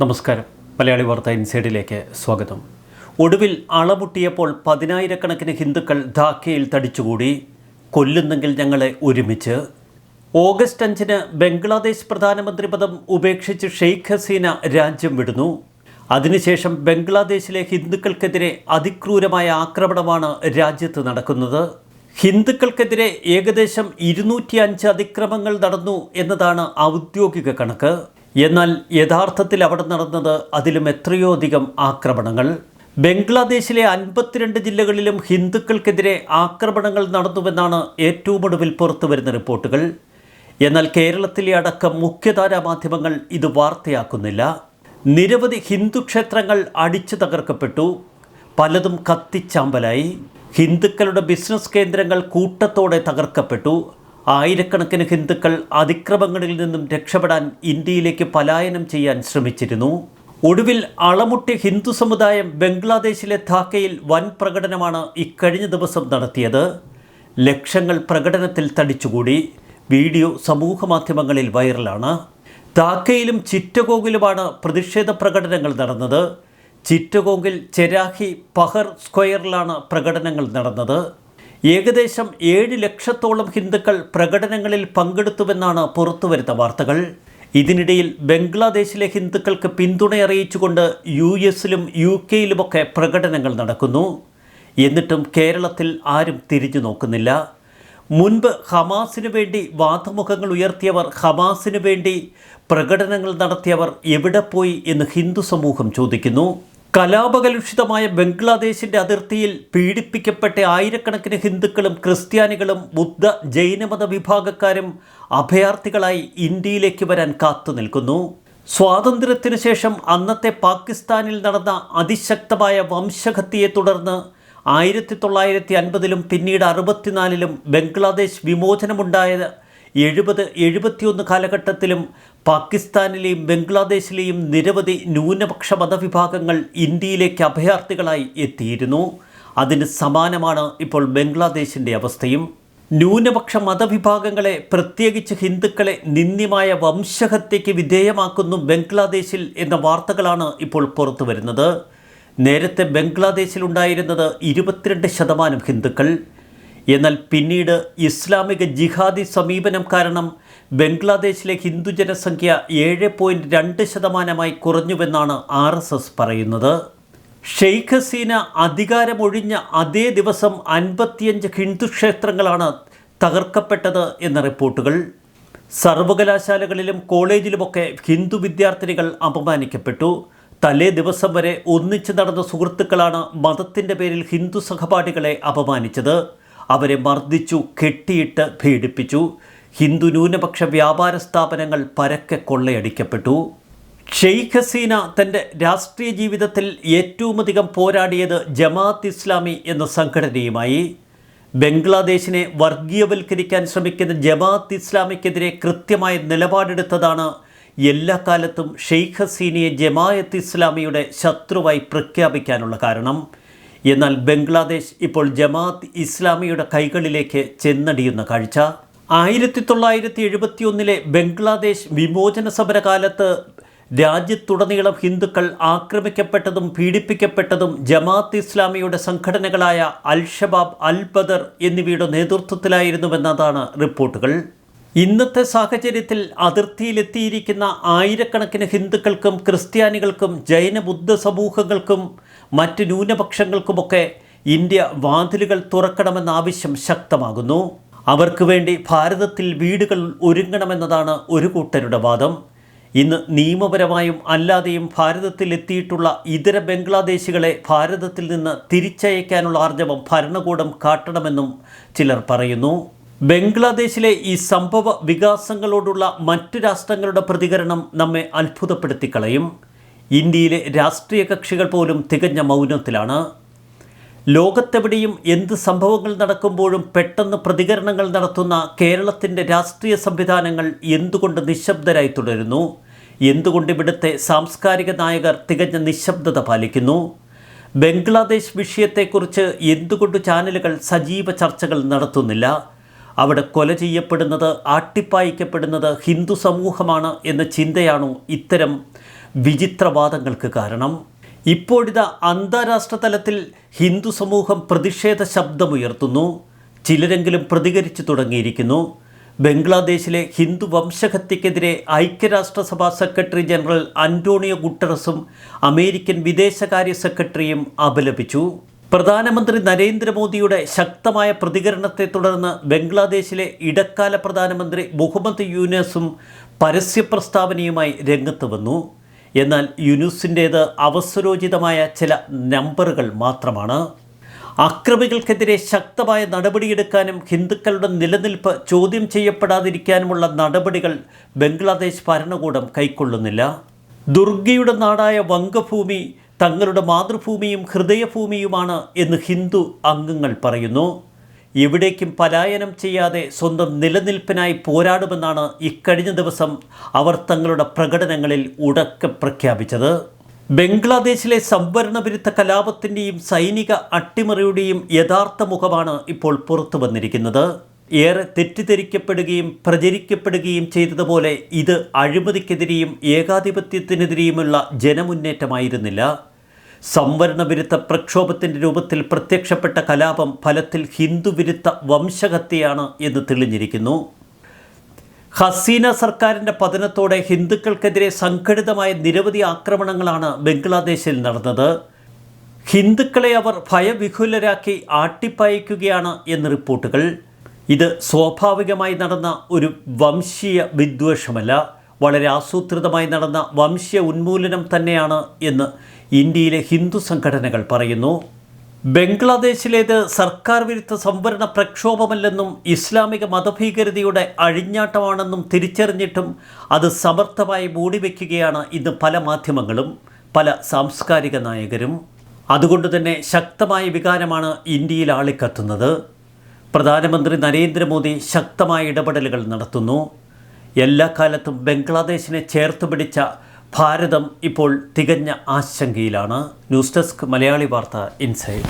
നമസ്കാരം. മലയാളി വാർത്ത ഇൻസൈഡിലേക്ക് സ്വാഗതം. ഒടുവിൽ അളമുട്ടിയപ്പോൾ പതിനായിരക്കണക്കിന് ഹിന്ദുക്കൾ ധാക്കയിൽ തടിച്ചുകൂടി. കൊല്ലുന്നെങ്കിൽ ഞങ്ങളെ ഒരുമിച്ച്. ഓഗസ്റ്റ് അഞ്ചിന് ബംഗ്ലാദേശ് പ്രധാനമന്ത്രി പദം ഉപേക്ഷിച്ച് ഷെയ്ഖ് ഹസീന രാജ്യം വിടുന്നു. അതിനുശേഷം ബംഗ്ലാദേശിലെ ഹിന്ദുക്കൾക്കെതിരെ അതിക്രൂരമായ ആക്രമണമാണ് രാജ്യത്ത് നടക്കുന്നത്. ഹിന്ദുക്കൾക്കെതിരെ ഏകദേശം ഇരുന്നൂറ്റി അഞ്ച് അതിക്രമങ്ങൾ നടന്നു എന്നതാണ് ഔദ്യോഗിക കണക്ക്. എന്നാൽ യഥാർത്ഥത്തിൽ അവിടെ നടന്നത് അതിലും എത്രയോ അധികം ആക്രമണങ്ങൾ. ബംഗ്ലാദേശിലെ അൻപത്തിരണ്ട് ജില്ലകളിലും ഹിന്ദുക്കൾക്കെതിരെ ആക്രമണങ്ങൾ നടന്നുവെന്നാണ് ഏറ്റവും ഒടുവിൽ പുറത്തുവരുന്ന റിപ്പോർട്ടുകൾ. എന്നാൽ കേരളത്തിലെ അടക്കം മുഖ്യധാരാ മാധ്യമങ്ങൾ ഇത് വാർത്തയാക്കുന്നില്ല. നിരവധി ഹിന്ദു ക്ഷേത്രങ്ങൾ അടിച്ചു തകർക്കപ്പെട്ടു. പലതും കത്തിച്ചാമ്പലായി. ഹിന്ദുക്കളുടെ ബിസിനസ് കേന്ദ്രങ്ങൾ കൂട്ടത്തോടെ തകർക്കപ്പെട്ടു. ആയിരക്കണക്കിന് ഹിന്ദുക്കൾ അതിക്രമങ്ങളിൽ നിന്നും രക്ഷപ്പെടാൻ ഇന്ത്യയിലേക്ക് പലായനം ചെയ്യാൻ ശ്രമിച്ചിരുന്നു. ഒടുവിൽ അളമുട്ടി ഹിന്ദു സമുദായം ബംഗ്ലാദേശിലെ ധാക്കയിൽ വൻ പ്രകടനമാണ് ഇക്കഴിഞ്ഞ ദിവസം നടത്തിയത്. ലക്ഷങ്ങൾ പ്രകടനത്തിൽ തടിച്ചുകൂടി. വീഡിയോ സമൂഹ മാധ്യമങ്ങളിൽ വൈറലാണ്. ധാക്കയിലും ചിറ്റഗോഗിലുമാണ് പ്രതിഷേധ പ്രകടനങ്ങൾ നടന്നത്. ചിറ്റഗോങ്ങിൽ ചെരാഹി പഹർ സ്ക്വയറിലാണ് പ്രകടനങ്ങൾ നടന്നത്. ഏകദേശം ഏഴ് ലക്ഷത്തോളം ഹിന്ദുക്കൾ പ്രകടനങ്ങളിൽ പങ്കെടുത്തുവെന്നാണ് പുറത്തുവരുന്ന വാർത്തകൾ. ഇതിനിടയിൽ ബംഗ്ലാദേശിലെ ഹിന്ദുക്കൾക്ക് പിന്തുണ അറിയിച്ചുകൊണ്ട് യു എസിലും യു കെയിലുമൊക്കെ പ്രകടനങ്ങൾ നടക്കുന്നു. എന്നിട്ടും കേരളത്തിൽ ആരും തിരിഞ്ഞു നോക്കുന്നില്ല. മുൻപ് ഹമാസിനു വേണ്ടി വാദമുഖങ്ങൾ ഉയർത്തിയവർ ഹമാസിനു വേണ്ടി പ്രകടനങ്ങൾ നടത്തിയവർ എവിടെ പോയി എന്ന് ഹിന്ദു സമൂഹം ചോദിക്കുന്നു. കലാപകലുഷിതമായ ബംഗ്ലാദേശിന്റെ അതിർത്തിയിൽ പീഡിപ്പിക്കപ്പെട്ട ആയിരക്കണക്കിന് ഹിന്ദുക്കളും ക്രിസ്ത്യാനികളും ബുദ്ധ ജൈനമത വിഭാഗക്കാരും അഭയാർത്ഥികളായി ഇന്ത്യയിലേക്ക് വരാൻ കാത്തു നിൽക്കുന്നു. സ്വാതന്ത്ര്യത്തിനു ശേഷം അന്നത്തെ പാകിസ്ഥാനിൽ നടന്ന അതിശക്തമായ വംശഹത്യയെ തുടർന്ന് ആയിരത്തി തൊള്ളായിരത്തി അൻപതിലും പിന്നീട് അറുപത്തിനാലിലും ബംഗ്ലാദേശ് വിമോചനമുണ്ടായത് എഴുപത് എഴുപത്തിയൊന്ന് കാലഘട്ടത്തിലും പാകിസ്ഥാനിലെയും ബംഗ്ലാദേശിലെയും നിരവധി ന്യൂനപക്ഷ മതവിഭാഗങ്ങൾ ഇന്ത്യയിലേക്ക് അഭയാർത്ഥികളായി എത്തിയിരുന്നു. അതിന് സമാനമാണ് ഇപ്പോൾ ബംഗ്ലാദേശിന്റെ അവസ്ഥയും. ന്യൂനപക്ഷ മതവിഭാഗങ്ങളെ പ്രത്യേകിച്ച് ഹിന്ദുക്കളെ നിന്ദ്യമായ വംശഹത്യയ്ക്ക് വിധേയമാക്കുന്നു ബംഗ്ലാദേശിൽ എന്ന വാർത്തകളാണ് ഇപ്പോൾ പുറത്തു വരുന്നത്. നേരത്തെ ബംഗ്ലാദേശിലുണ്ടായിരുന്നത് ഇരുപത്തിരണ്ട് ശതമാനം ഹിന്ദുക്കൾ. എന്നാൽ പിന്നീട് ഇസ്ലാമിക ജിഹാദി സമീപനം കാരണം ബംഗ്ലാദേശിലെ ഹിന്ദു ജനസംഖ്യ ഏഴ് പോയിന്റ് രണ്ട് ശതമാനമായി കുറഞ്ഞുവെന്നാണ് ആർ എസ് എസ് പറയുന്നത്. ഷെയ്ഖ് ഹസീന അധികാരമൊഴിഞ്ഞ അതേ ദിവസം അൻപത്തിയഞ്ച് ഹിന്ദു ക്ഷേത്രങ്ങളാണ് തകർക്കപ്പെട്ടത് എന്ന റിപ്പോർട്ടുകൾ. സർവകലാശാലകളിലും കോളേജിലുമൊക്കെ ഹിന്ദു വിദ്യാർത്ഥിനികൾ അപമാനിക്കപ്പെട്ടു. തലേ ദിവസം വരെ ഒന്നിച്ച് നടന്ന സുഹൃത്തുക്കളാണ് മതത്തിന്റെ പേരിൽ ഹിന്ദു സഹപാഠികളെ അപമാനിച്ചത്. അവരെ മർദ്ദിച്ചു കെട്ടിയിട്ട് പീഡിപ്പിച്ചു. ഹിന്ദു ന്യൂനപക്ഷ വ്യാപാര സ്ഥാപനങ്ങൾ പരക്കെ കൊള്ളയടിക്കപ്പെട്ടു. ഷെയ്ഖ് ഹസീന തന്റെ രാഷ്ട്രീയ ജീവിതത്തിൽ ഏറ്റവുമധികം പോരാടിയത് ജമാഅത്ത് ഇസ്ലാമി എന്ന സംഘടനയുമായി. ബംഗ്ലാദേശിനെ വർഗീയവൽക്കരിക്കാൻ ശ്രമിക്കുന്ന ജമാഅത്ത് ഇസ്ലാമിക്കെതിരെ കൃത്യമായ നിലപാടെടുത്തതാണ് എല്ലാ കാലത്തും ഷെയ്ഖ് ഹസീനയെ ജമാഅത്ത് ഇസ്ലാമിയുടെ ശത്രുവായി പ്രഖ്യാപിക്കാനുള്ള കാരണം. എന്നാൽ ബംഗ്ലാദേശ് ഇപ്പോൾ ജമാഅത്ത് ഇസ്ലാമിയുടെ കൈകളിലേക്ക് ചെന്നടിയുന്ന കാഴ്ച. ആയിരത്തി തൊള്ളായിരത്തി എഴുപത്തിയൊന്നിലെ ബംഗ്ലാദേശ് വിമോചന സമരകാലത്ത് രാജ്യത്തുടനീളം ഹിന്ദുക്കൾ ആക്രമിക്കപ്പെട്ടതും പീഡിപ്പിക്കപ്പെട്ടതും ജമാഅത്ത് ഇസ്ലാമിയുടെ സംഘടനകളായ അൽ ഷബാബ് അൽ ബദർ എന്നിവയുടെ നേതൃത്വത്തിലായിരുന്നുവെന്നതാണ് റിപ്പോർട്ടുകൾ. ഇന്നത്തെ സാഹചര്യത്തിൽ അതിർത്തിയിലെത്തിയിരിക്കുന്ന ആയിരക്കണക്കിന് ഹിന്ദുക്കൾക്കും ക്രിസ്ത്യാനികൾക്കും ജൈന ബുദ്ധ സമൂഹങ്ങൾക്കും മറ്റ് ന്യൂനപക്ഷങ്ങൾക്കുമൊക്കെ ഇന്ത്യ വാതിലുകൾ തുറക്കണമെന്ന ആവശ്യം ശക്തമാകുന്നു. അവർക്ക് വേണ്ടി ഭാരതത്തിൽ വീടുകൾ ഒരുങ്ങണമെന്നതാണ് ഒരു കൂട്ടരുടെ വാദം. ഇന്ന് നിയമപരമായും അല്ലാതെയും ഭാരതത്തിൽ എത്തിയിട്ടുള്ള ഇതര ബംഗ്ലാദേശികളെ ഭാരതത്തിൽ നിന്ന് തിരിച്ചയക്കാനുള്ള ആർജവം ഭരണകൂടം കാട്ടണമെന്നും ചിലർ പറയുന്നു. ബംഗ്ലാദേശിലെ ഈ സംഭവ വികാസങ്ങളോടുള്ള മറ്റു രാഷ്ട്രങ്ങളുടെ പ്രതികരണം നമ്മെ അത്ഭുതപ്പെടുത്തിക്കളയും. ഇന്ത്യയിലെ രാഷ്ട്രീയ കക്ഷികൾ പോലും തികഞ്ഞ മൗനത്തിലാണ്. ലോകത്തെവിടെയും എന്ത് സംഭവങ്ങൾ നടക്കുമ്പോഴും പെട്ടെന്ന് പ്രതികരണങ്ങൾ നടത്തുന്ന കേരളത്തിന്റെ രാഷ്ട്രീയ സംവിധാനങ്ങൾ എന്തുകൊണ്ട് നിശബ്ദരായി തുടരുന്നു? എന്തുകൊണ്ട് ഇവിടുത്തെ സാംസ്കാരിക നായകർ തികഞ്ഞ നിശബ്ദത പാലിക്കുന്നു? ബംഗ്ലാദേശ് വിഷയത്തെക്കുറിച്ച് എന്തുകൊണ്ട് ചാനലുകൾ സജീവ ചർച്ചകൾ നടത്തുന്നില്ല? അവിടെ കൊല ചെയ്യപ്പെടുന്നത് ആട്ടിപ്പായിക്കപ്പെടുന്നത് ഹിന്ദു സമൂഹമാണ് എന്ന ചിന്തയാണോ ഇത്തരം വിചിത്രവാദങ്ങൾക്ക് കാരണം. ഇപ്പോഴിതാ അന്താരാഷ്ട്ര തലത്തിൽ ഹിന്ദു സമൂഹം പ്രതിഷേധ ശബ്ദമുയർത്തുന്നു. ചിലരെങ്കിലും പ്രതികരിച്ചു തുടങ്ങിയിരിക്കുന്നു. ബംഗ്ലാദേശിലെ ഹിന്ദു വംശഹത്യക്കെതിരെ ഐക്യരാഷ്ട്രസഭാ സെക്രട്ടറി ജനറൽ അന്റോണിയോ ഗുട്ടറസും അമേരിക്കൻ വിദേശകാര്യ സെക്രട്ടറിയും അപലപിച്ചു. പ്രധാനമന്ത്രി നരേന്ദ്രമോദിയുടെ ശക്തമായ പ്രതികരണത്തെ തുടർന്ന് ബംഗ്ലാദേശിലെ ഇടക്കാല പ്രധാനമന്ത്രി മുഹമ്മദ് യൂനസും പരസ്യ പ്രസ്താവനയുമായി രംഗത്ത് വന്നു. എന്നാൽ യുനുസിന്റേത് അവസരോചിതമായ ചില നമ്പറുകൾ മാത്രമാണ്. അക്രമികൾക്കെതിരെ ശക്തമായ നടപടിയെടുക്കാനും ഹിന്ദുക്കളുടെ നിലനിൽപ്പ് ചോദ്യം ചെയ്യപ്പെടാതിരിക്കാനുമുള്ള നടപടികൾ ബംഗ്ലാദേശ് ഭരണകൂടം കൈക്കൊള്ളുന്നില്ല. ദുർഗയുടെ നാടായ വംഗഭൂമി തങ്ങളുടെ മാതൃഭൂമിയും ഹൃദയഭൂമിയുമാണ് എന്ന് ഹിന്ദു അംഗങ്ങൾ പറയുന്നു. എവിടേക്കും പലായനം ചെയ്യാതെ സ്വന്തം നിലനിൽപ്പിനായി പോരാടുമെന്നാണ് ഇക്കഴിഞ്ഞ ദിവസം അവർ തങ്ങളുടെ പ്രകടനങ്ങളിൽ ഉടക്ക പ്രഖ്യാപിച്ചത്. ബംഗ്ലാദേശിലെ സംവരണ വിരുദ്ധ കലാപത്തിന്റെയും സൈനിക അട്ടിമറിയുടെയും യഥാർത്ഥ മുഖമാണ് ഇപ്പോൾ പുറത്തു വന്നിരിക്കുന്നത്. ഏറെ തെറ്റിദ്ധരിക്കപ്പെടുകയും പ്രചരിക്കപ്പെടുകയും ചെയ്തതുപോലെ ഇത് അഴിമതിക്കെതിരെയും ഏകാധിപത്യത്തിനെതിരെയുമുള്ള ജനമുന്നേറ്റമായിരുന്നില്ല. സംവരണ വിരുദ്ധ പ്രക്ഷോഭത്തിന്റെ രൂപത്തിൽ പ്രത്യക്ഷപ്പെട്ട കലാപം ഫലത്തിൽ ഹിന്ദുവിരുദ്ധ വംശഹത്യയാണ് എന്ന് തെളിഞ്ഞിരിക്കുന്നു. ഹസീന സർക്കാരിന്റെ പതനത്തോടെ ഹിന്ദുക്കൾക്കെതിരെ സംഘടിതമായ നിരവധി ആക്രമണങ്ങളാണ് ബംഗ്ലാദേശിൽ നടന്നത്. ഹിന്ദുക്കളെ അവർ ഭയവിഹുലരാക്കി ആട്ടിപ്പായിക്കുകയാണ് എന്ന് റിപ്പോർട്ടുകൾ. ഇത് സ്വാഭാവികമായി നടന്ന ഒരു വംശീയ വിദ്വേഷമല്ല വളരെ ആസൂത്രിതമായി നടന്ന വംശീയ ഉന്മൂലനം തന്നെയാണ് എന്ന് ഇന്ത്യയിലെ ഹിന്ദു സംഘടനകൾ പറയുന്നു ബംഗ്ലാദേശിലേത് സർക്കാർ വിരുദ്ധ സംവരണ പ്രക്ഷോഭമല്ലെന്നും ഇസ്ലാമിക മതഭീകരതയുടെ അഴിഞ്ഞാട്ടമാണെന്നും തിരിച്ചറിഞ്ഞിട്ടും അത് സമർത്ഥമായി മൂടിവെക്കുകയാണ് ഇന്ന് പല മാധ്യമങ്ങളും പല സാംസ്കാരിക നായകരും. അതുകൊണ്ട് തന്നെ ശക്തമായ വികാരമാണ് ഇന്ത്യയിൽ ആളിക്കത്തുന്നത്. പ്രധാനമന്ത്രി നരേന്ദ്രമോദി ശക്തമായ ഇടപെടലുകൾ നടത്തുന്നു. എല്ലാ കാലത്തും ബംഗ്ലാദേശിനെ ചേർത്ത് പിടിച്ച ഭാരതം ഇപ്പോൾ തികഞ്ഞ ആശങ്കയിലാണ്. ന്യൂസ് ഡെസ്ക് മലയാളി വാർത്ത ഇൻസൈഡ്.